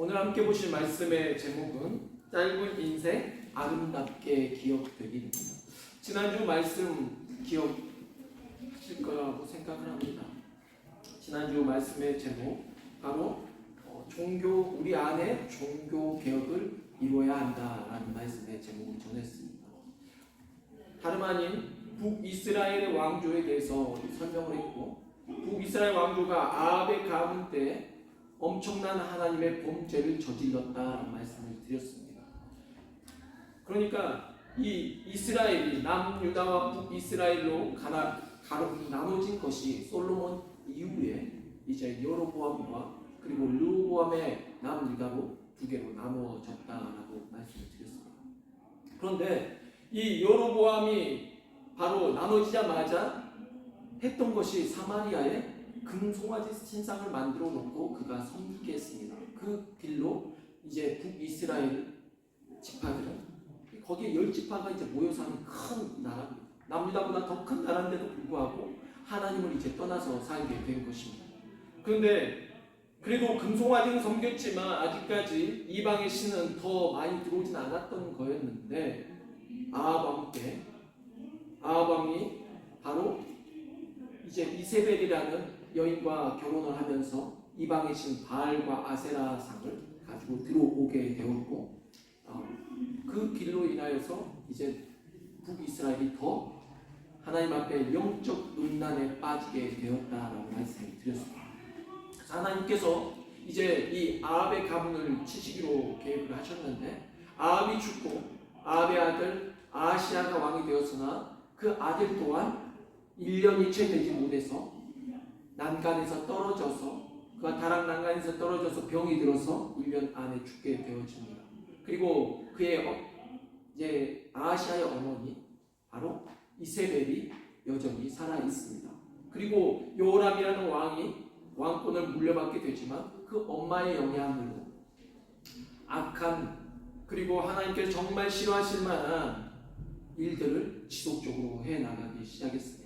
오늘 함께 보실 말씀의 제목은 짧은 인생 아름답게 기억되기입니다. 지난주 말씀 기억하실 거라고 생각을 합니다. 지난주 말씀의 제목 바로 어, 종교 우리 안에 종교 개혁을 이루어야 한다라는 말씀의 제목을 전했습니다. 다름 아닌 북이스라엘의 왕조에 대해서 설명을 했고 북이스라엘 왕조가 아합의 가문 때 엄청난 하나님의 범죄를 저질렀다라는 말씀을 드렸습니다. 그러니까 이 이스라엘이 남유다와 북이스라엘로 나눠진 것이 솔로몬 이후에 이제 여로보암과 그리고 르호보암의 남유다로 두 개로 나누어졌다라고 말씀을 드렸습니다. 그런데 이 여로보암이 바로 나눠지자마자 했던 것이 사마리아에 금송아지 신상을 만들어 놓고 그가 섬기게 했습니다. 그 길로 이제 북이스라엘 지파들은 거기에 열 지파가 이제 모여 사는 큰 나라입니다. 남유다보다 더 큰 나라인데도 불구하고 하나님을 이제 떠나서 살게 된 것입니다. 그런데 그래도 금송아지는 섬겼지만 아직까지 이방의 신은 더 많이 들어오진 않았던 거였는데 아합 왕 때 아합 왕이 바로 이제 이세벨이라는 여인과 결혼을 하면서 이방의 신 바알과 아세라 상을 가지고 들어오게 되었고 어, 그 길로 인하여서 이제 북이스라엘이 더 하나님 앞에 영적 음란에 빠지게 되었다라고 말씀을 드렸습니다. 하나님께서 이제 이 아합의 가문을 치시기로 계획을 하셨는데 아합이 죽고 아합의 아들 아시아가 왕이 되었으나 그 아들 또한 1년이 채 되지 못해서 난간에서 떨어져서 그가 다락 난간에서 떨어져서 병이 들어서 1년 안에 죽게 되어집니다. 그리고 그의 어, 이제 아시아의 어머니 바로 이세벨이 여전히 살아 있습니다. 그리고 요람이라는 왕이 왕권을 물려받게 되지만 그 엄마의 영향으로 악한 그리고 하나님께서 정말 싫어하실 만한 일들을 지속적으로 해 나가기 시작했습니다.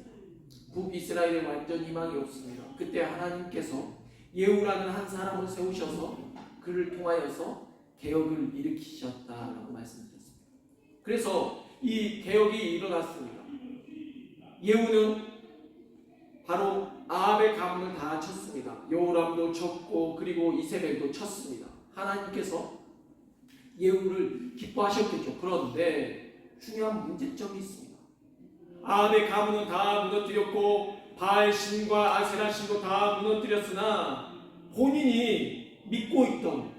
북이스라엘에 완전 희망이 없습니다. 그때 하나님께서 예후라는 한 사람을 세우셔서 그를 통하여서 개혁을 일으키셨다라고 말씀드렸습니다. 그래서 이 개혁이 일어났습니다. 예후는 바로 아합의 가문을 다 쳤습니다. 여호람도 쳤고 그리고 이세벨도 쳤습니다. 하나님께서 예후를 기뻐하셨겠죠. 그런데 중요한 문제점이 있습니다. 아합의 가문은 다 무너뜨렸고 바알 신과 아세라 신도 다 무너뜨렸으나 본인이 믿고 있던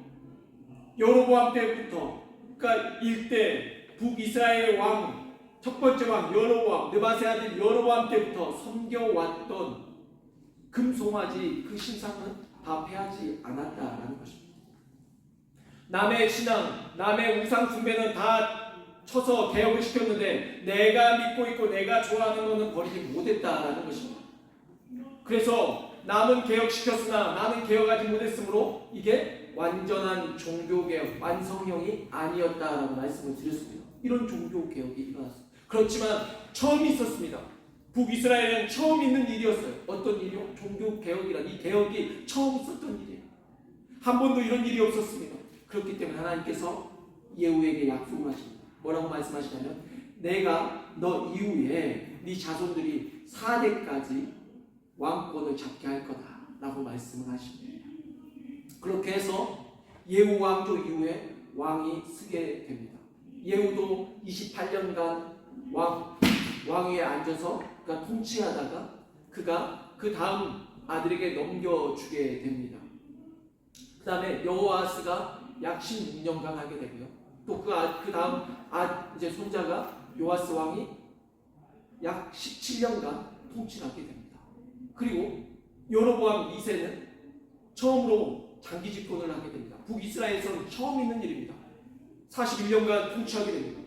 여로보암 때부터 그러니까 일대 북이스라엘 왕 첫 번째 왕 여로보암 느바세 아들 여로보암 때부터 섬겨왔던 금송아지 그 신상은 다 패하지 않았다라는 것입니다. 남의 신앙, 남의 우상 숭배는 다 쳐서 개혁을 시켰는데 내가 믿고 있고 내가 좋아하는 것은 버리지 못했다라는 것입니다. 그래서 남은 개혁시켰으나 나는 개혁하지 못했으므로 이게 완전한 종교개혁, 완성형이 아니었다라고 말씀을 드렸습니다. 이런 종교개혁이 일어났습니다. 그렇지만 처음 있었습니다. 북이스라엘은 처음 있는 일이었어요. 어떤 일이요? 종교개혁이란 이 개혁이 처음 있었던 일이에요. 한 번도 이런 일이 없었습니다. 그렇기 때문에 하나님께서 예후에게 약속을 하십니다. 뭐라고 말씀하시냐면 내가 너 이후에 네 자손들이 4대까지 왕권을 잡게 할 거다 라고 말씀을 하십니다. 그렇게 해서 예후 왕조 이후에 왕이 쓰게 됩니다. 예후도 28년간 왕 왕위에 앉아서 그가 통치하다가 그가 그 다음 아들에게 넘겨주게 됩니다. 그 다음에 여호아스가 약 16년간 하게 되고요. 또그 그 다음 아 이제 손자가 요아스 왕이 약 17년간 통치를 하게 됩니다. 그리고 여로보암 2세는 처음으로 장기 집권을 하게 됩니다. 북이스라엘에서는 처음 있는 일입니다. 41년간 통치하게 됩니다.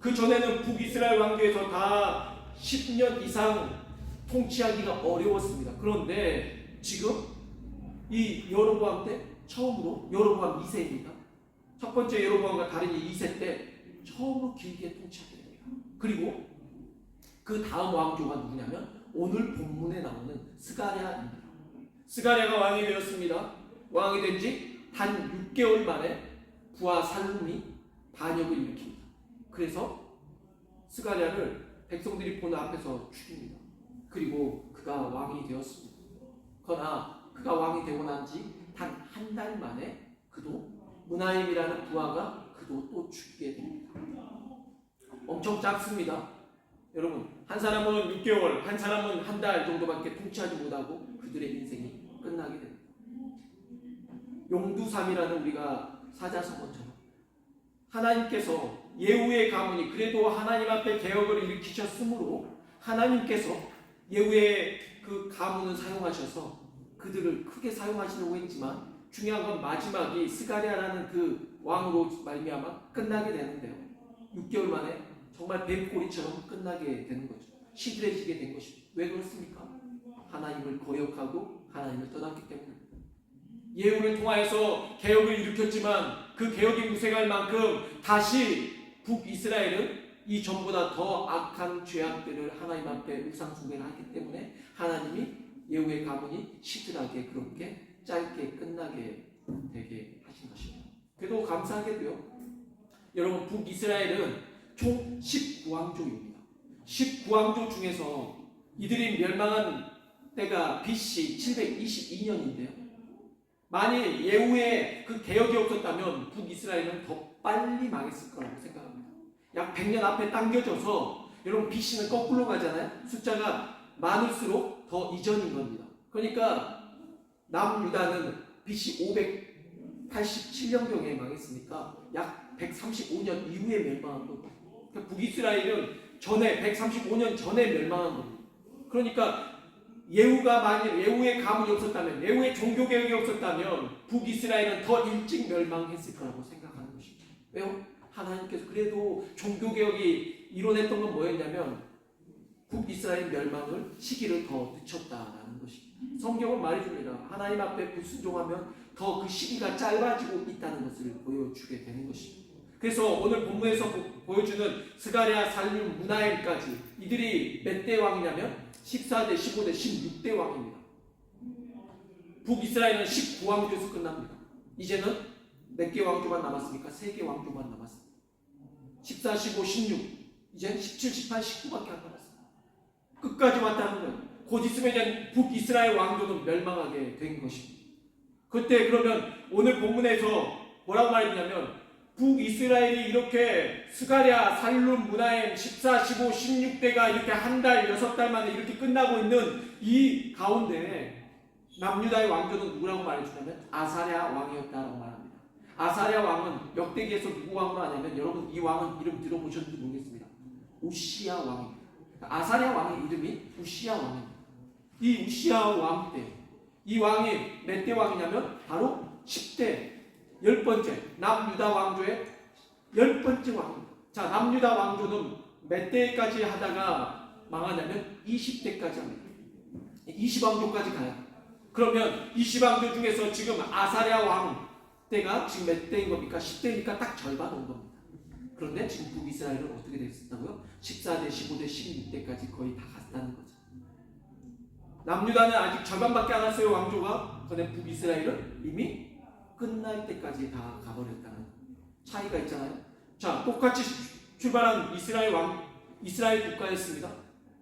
그 전에는 북이스라엘 왕조에서 다 10년 이상 통치하기가 어려웠습니다. 그런데 지금 이 여로보암 때 처음으로 여로보암 2세입니다. 첫 번째 여로보암과 다른이 2세 때 처음으로 길게 통치하게 됩니다. 그리고 그 다음 왕조가 누구냐면 오늘 본문에 나오는 스가랴입니다. 스가랴가 왕이 되었습니다. 왕이 된 지 단 6개월 만에 부하 살룸이 반역을 일으킵니다. 그래서 스가랴를 백성들이 보는 앞에서 죽입니다. 그리고 그가 왕이 되었습니다. 그러나 그가 왕이 되고 난 지 단 한 달 만에 그도 문하임이라는 부하가 그도 또 죽게 됩니다. 엄청 짧습니다. 여러분 한 사람은 6개월, 한 사람은 한 달 정도밖에 통치하지 못하고 그들의 인생이 끝나게 됩니다. 용두삼이라는 우리가 사자성어처럼 하나님께서 예후의 가문이 그래도 하나님 앞에 개혁을 일으키셨으므로 하나님께서 예후의 그 가문을 사용하셔서 그들을 크게 사용하시려고 했지만 중요한 건 마지막이 스가랴라는 그 왕으로 말미암아 끝나게 되는데요. 6개월 만에 정말 뱀꼬리처럼 끝나게 되는 거죠. 시들해지게 된 것입니다. 왜 그렇습니까? 하나님을 거역하고 하나님을 떠났기 때문입니다. 예후를 통하여서 개혁을 일으켰지만 그 개혁이 무색할 만큼 다시 북이스라엘은 이 전보다 더 악한 죄악들을 하나님 앞에 우상 숭배를 하기 때문에 하나님이 예후의 가문이 시들하게 그렇게 짧게 끝나게 되게 하신 것입니다. 그래도 감사하게도요. 여러분 북이스라엘은 총 19왕조입니다. 19왕조 중에서 이들이 멸망한 때가 BC 722년인데요. 만일 예후에 그 개혁이 없었다면 북이스라엘은 더 빨리 망했을 거라고 생각합니다. 약 100년 앞에 당겨져서 여러분 BC는 거꾸로 가잖아요. 숫자가 많을수록 더 이전인 겁니다. 그러니까 남유다는 BC 587년경에 망했으니까 약 135년 이후에 멸망한 거고 그러니까 북이스라엘은 전에 135년 전에 멸망한 겁니다. 그러니까 예후가 만일 예후의 가문이 없었다면 예후의 종교 개혁이 없었다면 북이스라엘은 더 일찍 멸망했을 거라고 생각하는 것입니다. 왜요? 하나님께서 그래도 종교 개혁이 이뤄냈던 건 뭐였냐면 북 이스라엘 멸망을 시기를 더 늦췄다라는 것입니다. 성경은 말해줍니다. 하나님 앞에 불순종하면 더 그 시기가 짧아지고 있다는 것을 보여주게 되는 것입니다. 그래서 오늘 본문에서 보, 여주는 스가랴, 살림, 문하엘까지 이들이 몇 대 왕이냐면 14대, 15대, 16대 왕입니다. 북이스라엘은 19왕조에서 끝납니다. 이제는 몇 개 왕조만 남았으니까 3개 왕조만 남았습니다. 14, 15, 16, 이제 17, 18, 19밖에 안 남았습니다. 끝까지 거예요. 곧 있으면 이제 북이스라엘 왕조는 멸망하게 된 것입니다. 그때 그러면 오늘 본문에서 뭐라고 말했냐면 북이스라엘이 이렇게 스가랴, 살룸, 문하엠 14, 15, 16대가 이렇게 한 달, 여섯 달 만에 이렇게 끝나고 있는 이 가운데 남유다의 왕조는 누구라고 말해주냐면 아사랴 왕이었다라고 말합니다. 아사랴 왕은 역대기에서 누구 왕으로 하냐면 여러분 이 왕은 이름 들어보셨는지 모르겠습니다. 우시야 왕입니다. 아사랴 왕의 이름이 우시야 왕입니다. 이 우시야 왕 때, 이 왕이 몇 대 왕이냐면 바로 10대 열 번째 남유다 왕조의 열 번째 왕입니다. 자 남유다 왕조는 몇 대까지 하다가 망하냐면 20대까지 합니다. 20왕조까지 가요. 그러면 20왕조 중에서 지금 아사랴 왕 때가 지금 몇 대인 겁니까? 10대니까 딱 절반 온 겁니다. 그런데 지금 북이스라엘은 어떻게 됐었다고요? 14대, 15대, 16대까지 거의 다 갔다는 거죠. 남유다는 아직 절반밖에 안 왔어요 왕조가. 그런데 북이스라엘은 이미 끝날 때까지 다 가버렸다는 차이가 있잖아요. 자, 똑같이 출발한 이스라엘 왕, 이스라엘 국가였습니다.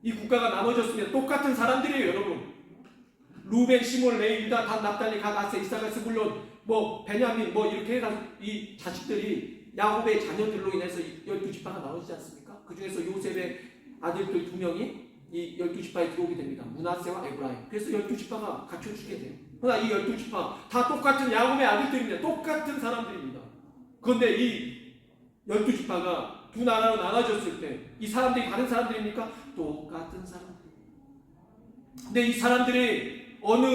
이 국가가 나눠졌으면 똑같은 사람들이에요, 여러분. 루벤, 시몬, 레이, 유다, 단, 납달리, 갓, 아세, 이사가, 스불론, 뭐 베냐민, 뭐 이렇게 해서 이 자식들이 야곱의 자녀들로 인해서 열두 지파가 나눠지지 않습니까? 그 중에서 요셉의 아들들 두 명이 이 열두 지파에 들어오게 됩니다. 문하세와 에브라임. 그래서 열두 지파가 갖춰주게 돼요. 그러나 이 열두 지파 다 똑같은 야곱의 아들들입니다. 똑같은 사람들입니다. 그런데 이 열두 지파가 두 나라로 나눠졌을 때 이 사람들이 다른 사람들입니까? 똑같은 사람들. 근데 이 사람들이 어느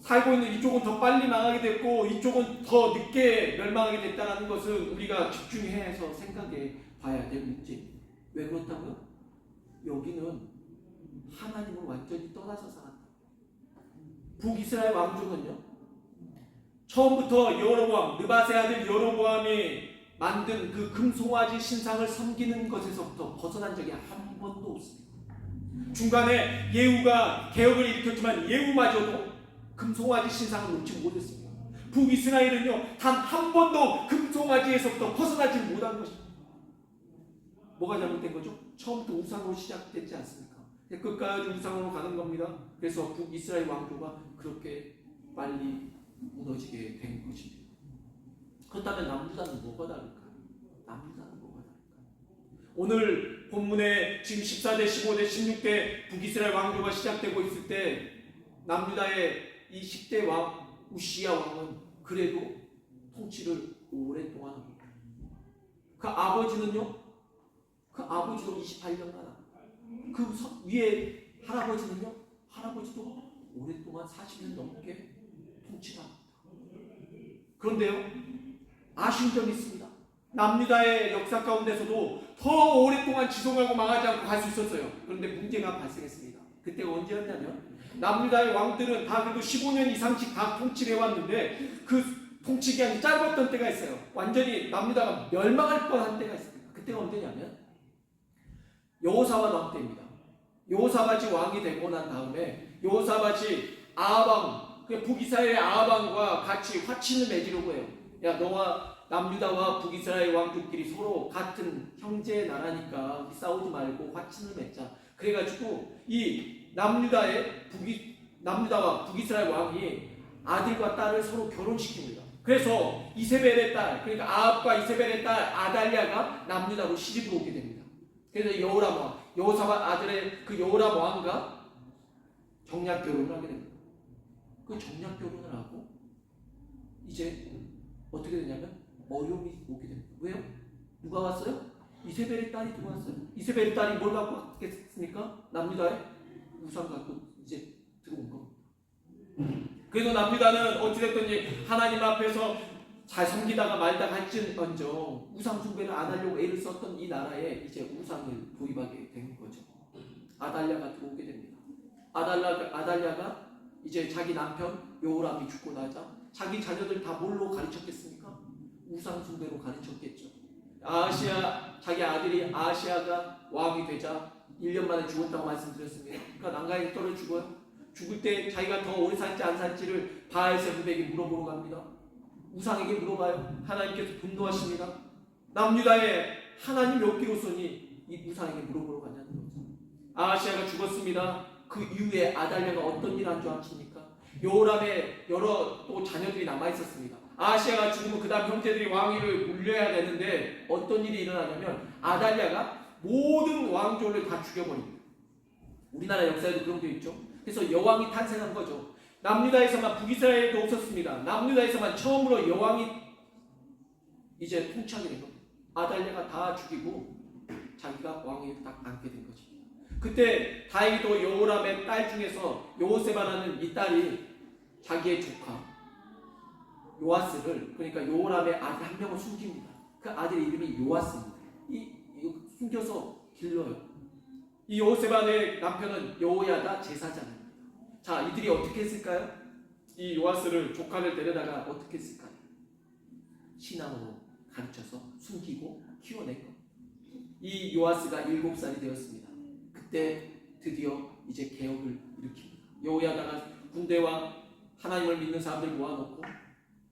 살고 있는 이쪽은 더 빨리 망하게 됐고 이쪽은 더 늦게 멸망하게 됐다는 것을 우리가 집중해서 생각해 봐야 될 문제. 왜 그렇다고요? 여기는 하나님을 완전히 떠나서 살았다. 북이스라엘 왕조는요. 처음부터 여로보암, 느바세 아들 여로보암이 만든 그 금송아지 신상을 섬기는 것에서부터 벗어난 적이 한 번도 없습니다. 중간에 예후가 개혁을 일으켰지만 예후마저도 금송아지 신상을 놓지 못했습니다. 북이스라엘은요 단 한 번도 금송아지에서부터 벗어나지 못한 것입니다. 뭐가 잘못된 거죠? 처음부터 우상으로 시작됐지 않습니까? 끝까지 우상으로 가는 겁니다. 그래서 북이스라엘 왕조가 그렇게 빨리 무너지게 된 것입니다. 그렇다면 남유다는 뭐가 다를까요? 남유다는 뭐가 다를까요? 오늘 본문에 지금 14대, 15대, 16대 북이스라엘 왕조가 시작되고 있을 때 남유다의 이 10대 왕 우시야 왕은 그래도 통치를 오랫동안 합니다. 그 아버지는요? 그 아버지도 28년간 그 서- 위에 할아버지는요? 할아버지도 오랫동안 40년 넘게 통치를 합니다. 그런데요, 아쉬운 점이 있습니다. 남유다의 역사 가운데서도 더 오랫동안 지속하고 망하지 않고 갈 수 있었어요. 그런데 문제가 발생했습니다. 그때가 언제였냐면 남유다의 왕들은 다 그래도 15년 이상씩 다 통치를 해왔는데 그 통치 기간이 짧았던 때가 있어요. 완전히 남유다가 멸망할 뻔한 때가 있습니다. 그때가 언제냐면 여호사밧 왕 때입니다. 여호사밧이 왕이 되고 난 다음에 여호사밧이 아방 그 북이스라엘의 아방과 같이 화친을 맺으려고 해요. 야 너와 남유다와 북이스라엘 왕족끼리 서로 같은 형제 나라니까 싸우지 말고 화친을 맺자. 그래가지고 이 남유다의 북이 남유다와 북이스라엘 왕이 아들과 딸을 서로 결혼시킵니다. 그래서 이세벨의 딸 그러니까 아합과 이세벨의 딸 아달랴가 남유다로 시집을 오게 됩니다. 그래서 여호람 왕 여호사밧 아들의 그 여호람 왕과 정략 결혼을 하게 됩니다. 그 정략 결혼을 하고 이제 어떻게 되냐면 어려움이 오게 됩니다. 왜요? 누가 왔어요? 이세벨의 딸이 들어왔어요. 이세벨의 딸이 뭘 갖고 왔겠습니까? 남유다에 우상 갖고 들어온 겁니다. 그래도 남유다는 어찌됐든지 하나님 앞에서 잘 섬기다가 말다가 할지언정 우상 숭배를 안 하려고 애를 썼던 이 나라에 이제 우상을 도입하게 된 거죠. 아달랴가 들어오게 됩니다. 아달랴, 아달랴가 이제 자기 남편 요람이 죽고 나자 자기 자녀들 다 뭘로 가르쳤겠습니까? 우상 숭배로 가르쳤겠죠. 아시아 자기 아들이 아시아가 왕이 되자 1년 만에 죽었다고 말씀드렸습니다. 그러니까 난강에 떨어 죽어요. 죽을 때 자기가 더 오래 살지 안 살지를 바알세불에게 물어보러 갑니다. 우상에게 물어봐요. 하나님께서 분노하십니다. 남유다에 하나님 몇 개로서니 이 우상에게 물어보러 가냐는 거죠. 아시아가 죽었습니다. 그 이후에 아달랴가 어떤 일을 한 줄 아십니까? 요람의 여러 또 자녀들이 남아 있었습니다. 아시아가 죽으면 그 다음 형제들이 왕위를 물려야 되는데 어떤 일이 일어나냐면 아달랴가 모든 왕조를 다 죽여버립니다. 우리나라 역사에도 그런 게 있죠. 그래서 여왕이 탄생한 거죠. 남유다에서만 북이스라엘도 없었습니다. 남유다에서만 처음으로 여왕이 이제 통치하게 된 겁니다. 아달랴가 다 죽이고 자기가 왕위에 딱 앉게 된 것입니다. 그때 다행히도 여호람의 딸 중에서 여호세바라는 이 딸이 자기의 조카 요아스를 그러니까 여호람의 아들 한 명을 숨깁니다. 그 아들의 이름이 요아스입니다. 이, 이 숨겨서 길러요. 이 여호세바의 남편은 여호야다 제사장입니다. 자, 이들이 어떻게 했을까요? 이 요아스를 조카를 데려다가 어떻게 했을까요? 신앙으로 가르쳐서 숨기고 키워낸 것. 이 요아스가 일곱 살이 되었습니다. 그때 드디어 이제 개혁을 일으킵니다. 여호야다가 군대와 하나님을 믿는 사람들 모아놓고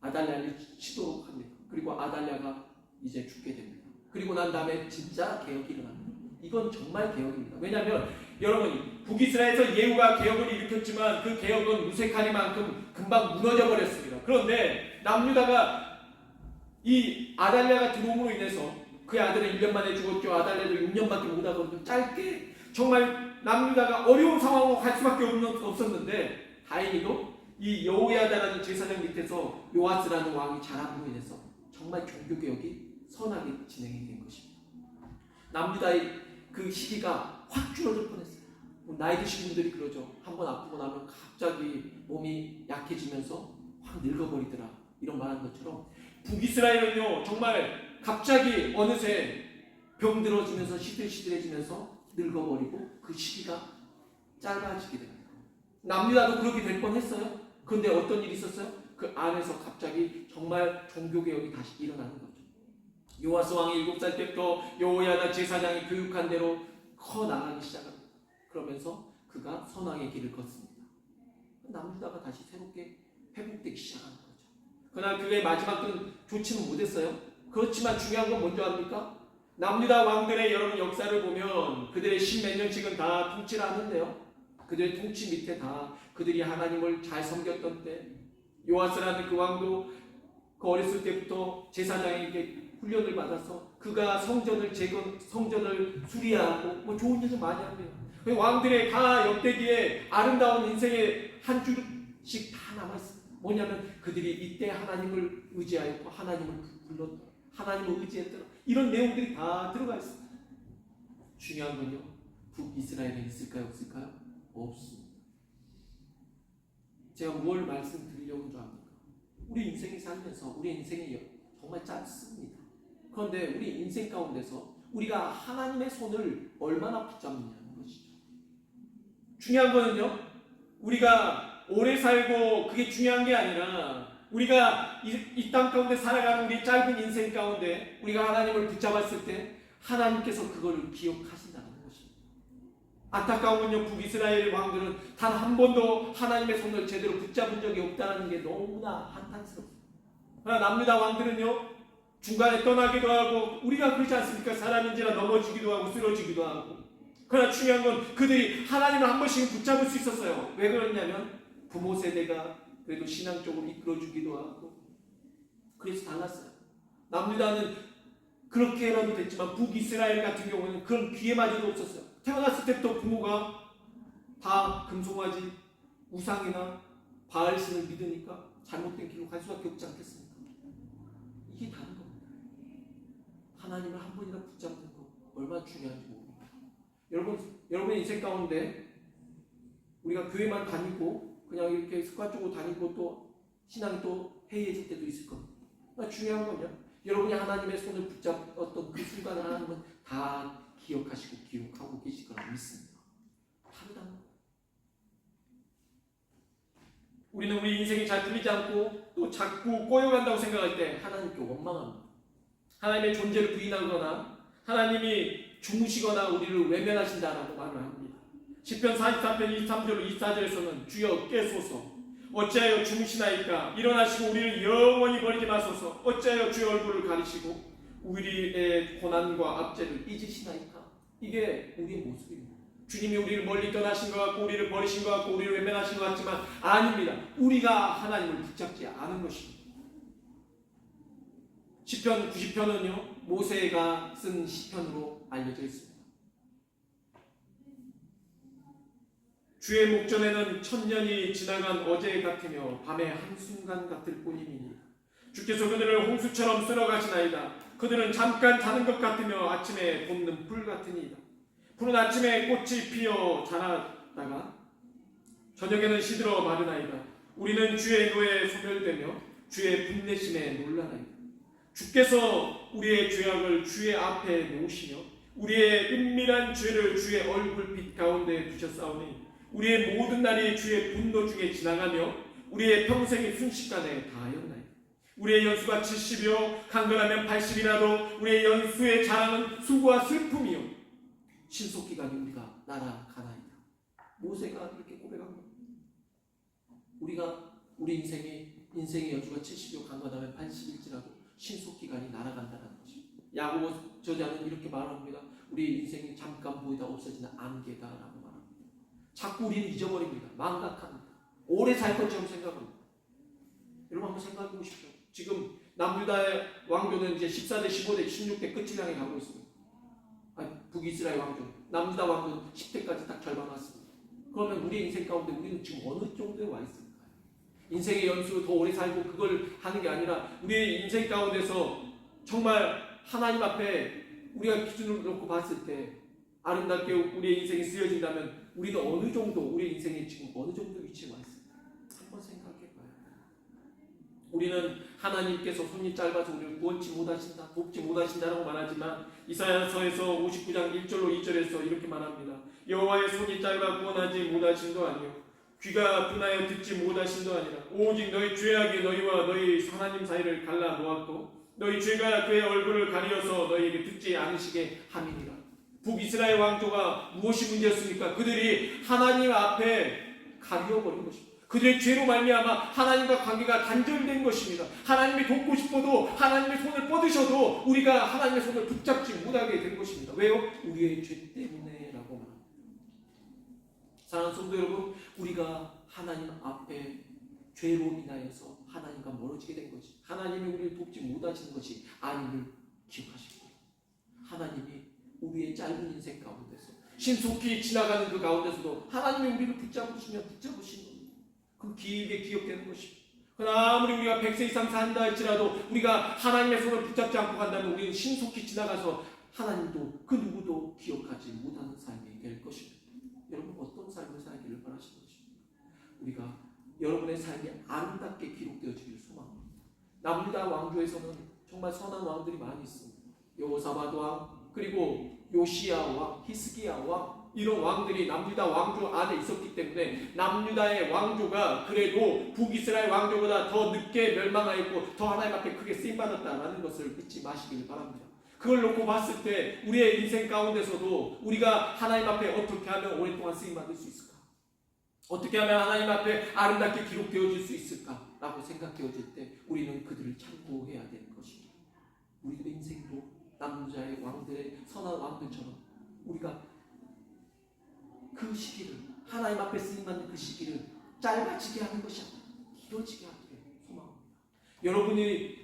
아달랴를 치도록 합니다. 그리고 아달랴가 이제 죽게 됩니다. 그리고 난 다음에 진짜 개혁이 일어납니다. 이건 정말 개혁입니다. 왜냐하면 여러분 북이스라엘에서 예후가 개혁을 일으켰지만 그 개혁은 무색하니만큼 금방 무너져 버렸습니다. 그런데 남유다가 이 아달랴가 들어옴으로 인해서 그 아들은 1년 만에 죽었죠. 아달랴도 6년밖에 못 하거든요. 짧게 정말 남유다가 어려운 상황으로 갈 수밖에 없었는데 다행히도 이 여호야다라는 제사장 밑에서 요아스라는 왕이 자람으로 인해서 정말 종교 개혁이 선하게 진행이 된 것입니다. 남유다의 그 시기가 확 줄어들 뻔했어요. 뭐 나이 드신 분들이 그러죠. 한 번 아프고 나면 갑자기 몸이 약해지면서 확 늙어버리더라. 이런 말한 것처럼 북이스라엘은요 정말 갑자기 어느새 병들어지면서 시들시들해지면서 늙어버리고 그 시기가 짧아지게 됩니다. 남유다도 그렇게 될 뻔했어요. 그런데 어떤 일이 있었어요? 그 안에서 갑자기 정말 종교 개혁이 다시 일어나는 거죠. 요 아스 왕이 일곱 살 때부터 여호야다 제사장이 교육한 대로 커 나가기 시작합니다. 그러면서 그가 선왕의 길을 걷습니다. 남유다가 다시 새롭게 회복되기 시작하는 거죠. 그 그러나 그의 마지막 은 좋지는 못했어요. 그렇지만 중요한 건 뭔지 압니까? 남유다 왕들의 여러분 역사를 보면 그들의 십몇 년씩은 다 통치를 하는데요. 그들의 통치 밑에 다 그들이 하나님을 잘 섬겼던 때 요아스라는 그 왕도 그 어렸을 때부터 제사장에게 훈련을 받아서 그가 성전을 재건 성전을 수리하고 뭐 좋은 일을 많이 합니다. 그 왕들의 다 역대기에 아름다운 인생의 한 줄씩 다 남아 있습니다. 뭐냐면 그들이 이때 하나님을 의지하였고 하나님을 불렀다. 하나님을 의지했더라. 이런 내용들이 다 들어가 있습니다. 중요한 건요. 북이스라엘에 있을까요? 없을까요? 없습니다. 제가 뭘 말씀드리려고 압니까? 우리 인생이 살면서 우리 인생이 정말 짧습니다. 그런데 우리 인생 가운데서 우리가 하나님의 손을 얼마나 붙잡느냐는 것이죠. 중요한 거는요. 우리가 오래 살고 그게 중요한 게 아니라 우리가 이 땅 가운데 살아가는 우리 짧은 인생 가운데 우리가 하나님을 붙잡았을 때 하나님께서 그걸 기억하신다는 것입니다. 안타까운 건요 북이스라엘 왕들은 단 한 번도 하나님의 손을 제대로 붙잡은 적이 없다는 게 너무나 한탄스럽습니다. 그러나 남유다 왕들은요 중간에 떠나기도 하고 우리가 그렇지 않습니까? 사람인지라 넘어지기도 하고 쓰러지기도 하고 그러나 중요한 건 그들이 하나님을 한 번씩 붙잡을 수 있었어요. 왜 그러냐면 부모 세대가 그래도 신앙적으로 이끌어주기도 하고 그래서 달랐어요. 남유다는 그렇게라도 됐지만 북이스라엘 같은 경우는 그런 기회마저도 없었어요. 태어났을 때부터 부모가 다 금송아지 우상이나 바알신을 믿으니까 잘못된 길로 갈 수밖에 없지 않겠습니까? 이게 다른. 하나님을 한 번이나 붙잡는 거 얼마나 중요한지 모릅니다. 여러분, 여러분의 인생 가운데 우리가 교회만 다니고 그냥 이렇게 습관적으로 다니고 또 신앙이 또 해이해질 때도 있을 겁니다. 그러니까 중요한 건요. 여러분이 하나님의 손을 붙잡았던 그 순간을 하나님은 다 기억하시고 기억하고 계실 거라 믿습니다. 다르다는 거. 우리는 우리 인생이 잘 풀리지 않고 또 자꾸 꼬여간다고 생각할 때 하나님께 원망합니다. 하나님의 존재를 부인하거나 하나님이 주무시거나 우리를 외면하신다라고 말을 합니다. 10편 43편 23절 24절에서는 주여 깨소서 어찌하여 주무시나이까 일어나시고 우리를 영원히 버리지 마소서 어찌하여 주의 얼굴을 가리시고 우리의 고난과 압제를 잊으시나이까 이게 우리의 모습입니다. 주님이 우리를 멀리 떠나신 것 같고 우리를 버리신 것 같고 우리를 외면하신 것 같지만 아닙니다. 우리가 하나님을 붙잡지 않은 것입니다. 10편 90편은요 모세가 쓴 시편으로 알려져 있습니다. 주의 목전에는 천년이 지나간 어제 같으며 밤의 한순간 같을 뿐이니 주께서 그들을 홍수처럼 쓸어가시나이다. 그들은 잠깐 자는 것 같으며 아침에 돋는 불 같으니이다. 푸른 아침에 꽃이 피어 자라다가 저녁에는 시들어 마르나이다. 우리는 주의 노에 소멸되며 주의 분내심에 놀라나이다. 주께서 우리의 죄악을 주의 앞에 놓으시며 우리의 은밀한 죄를 주의 얼굴빛 가운데 두셨사오니 우리의 모든 날이 주의 분노 중에 지나가며 우리의 평생이 순식간에 다하였나이다. 우리의 연수가 70이요 강건하면 80이라도 우리의 연수의 자랑은 수고와 슬픔이요 신속기간이 우리가 날아가나이다. 모세가 이렇게 고백한 겁니다. 우리가 우리 인생의 인생의 연수가 70이요 강건하면 80일지라도 신속기간이 날아간다는 것이 야고보 저자는 이렇게 말합니다. 우리 인생이 잠깐 보이다 없어지는 안개다라고 말합니다. 자꾸 우리는 잊어버립니다. 망각합니다. 오래 살 것처럼 생각합니다. 여러분 한번 생각해 보십시오. 지금 남유다의 왕조는 이제 14대, 15대, 16대 끝을 향해 가고 있습니다. 아니, 북이스라엘 왕조, 남유다 왕조는 10대까지 딱 절반 왔습니다. 그러면 우리 인생 가운데 우리는 지금 어느 정도에 와 있을까요? 인생의 연수 더 오래 살고 그걸 하는 게 아니라 우리의 인생 가운데서 정말 하나님 앞에 우리가 기준을 놓고 봤을 때 아름답게 우리의 인생이 쓰여진다면 우리는 어느 정도 우리 인생에 지금 어느 정도 위치에 와 있을까? 한번 생각해 봐요. 우리는 하나님께서 손이 짧아서 우리를 구원치 못하신다, 돕지 못하신다라고 말하지만 이사야서에서 59장 1절로 2절에서 이렇게 말합니다. 여호와의 손이 짧아 구원하지 못하신도 아니요 귀가 분하여 듣지 못하신도 아니라 오직 너희 죄악이 너희와 너희 하나님 사이를 갈라 놓았고 너희 죄가 그의 얼굴을 가리어서 너희에게 듣지 않으시게 함이니라. 북이스라엘 왕조가 무엇이 문제였습니까? 그들이 하나님 앞에 가려버린 것입니다. 그들의 죄로 말미암아 하나님과 관계가 단절된 것입니다. 하나님이 돕고 싶어도 하나님의 손을 뻗으셔도 우리가 하나님의 손을 붙잡지 못하게 된 것입니다. 왜요? 우리의 죄 말합니다. 사랑하는 성도 여러분, 우리가 하나님 앞에 죄로 인하여서 하나님과 멀어지게 된 것이 하나님이 우리를 돕지 못하시는 것이 아님을 기억하시고 하나님이 우리의 짧은 인생 가운데서 신속히 지나가는 그 가운데서도 하나님이 우리를 붙잡으시면 겁니다. 그 길게 기억되는 것입니다. 그러나 아무리 우리가 100세 이상 산다 할지라도 우리가 하나님의 손을 붙잡지 않고 간다면 우리는 신속히 지나가서 하나님도 그 누구도 기억하지 못하는 삶이 될 것입니다. 여러분 어떤 삶을 살기를 바라시는 것입니까? 우리가 여러분의 삶이 아름답게 기록되어지기를 소망합니다. 남유다 왕조에서는 정말 선한 왕들이 많이 있습니다. 여호사밧 왕 그리고 요시야 왕, 히스기야 왕 이런 왕들이 남유다 왕조 안에 있었기 때문에 남유다의 왕조가 그래도 북이스라엘 왕조보다 더 늦게 멸망하였고 더 하나님 앞에 크게 쓰임 받았다라는 것을 믿지 마시길 바랍니다. 그걸 놓고 봤을 때 우리의 인생 가운데서도 우리가 하나님 앞에 어떻게 하면 오랫동안 쓰임 받을 수 있을까? 어떻게 하면 하나님 앞에 아름답게 기록되어질 수 있을까 라고 생각되어질 때 우리는 그들을 참고해야 되는 것입니다. 우리들의 인생도 남자의 왕들의 선한 왕들처럼 우리가 그 시기를 하나님 앞에 쓰임 받는 그 시기를 짧아지게 하는 것이 아니라 길어지게 하기를 소망합니다. 여러분이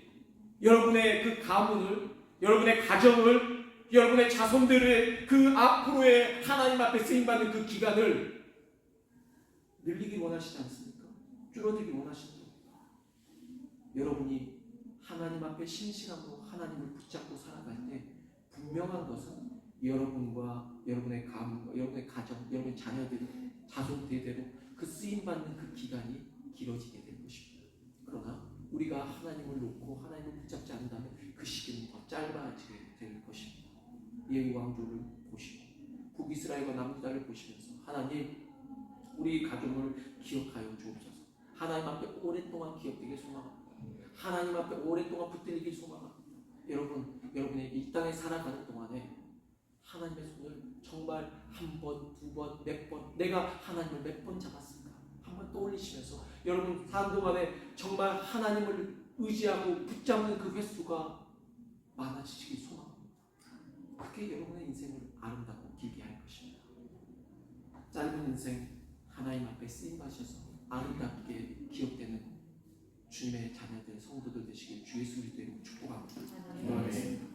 여러분의 그 가문을 여러분의 가정을 여러분의 자손들을 그 앞으로의 하나님 앞에 쓰임 받는 그 기간을 늘리기 원하시지 않습니까? 줄어들기 원하십니까? 여러분이 하나님 앞에 신실함으로 하나님을 붙잡고 살아갈 때 분명한 것은 여러분과 여러분의 가문과 여러분의 가정, 여러분의 자녀들이 자손 대대로 그 쓰임 받는 그 기간이 길어지게 될 것입니다. 그러나 우리가 하나님을 놓고 하나님을 붙잡지 않는다면 그 시기는 더 짧아지게 될 것입니다. 예후 왕조를 보시고 북이스라엘과 남유다를 보시면서 하나님 우리 가정을 기억하여 주옵소서. 하나님 앞에 오랫동안 기억되길 소망합니다. 하나님 앞에 오랫동안 붙들리길 소망합니다. 여러분, 여러분의 이 땅에 살아가는 동안에 하나님의 손을 정말 한 번, 두 번, 몇 번, 내가 하나님을 몇 번 잡았을까? 한번 떠올리시면서 여러분 사는 동안에 정말 하나님을 의지하고 붙잡는 그 횟수가 많아지시길 소망합니다. 그게 여러분의 인생을 아름답고 길게 할 것입니다. 짧은 인생 하나님 앞에 쓰임 받으셔서 아름답게 기억되는 주님의 자녀들 성도들 되시길 주 예수 그리스도 이름으로 축복합니다. 기도하겠습니다.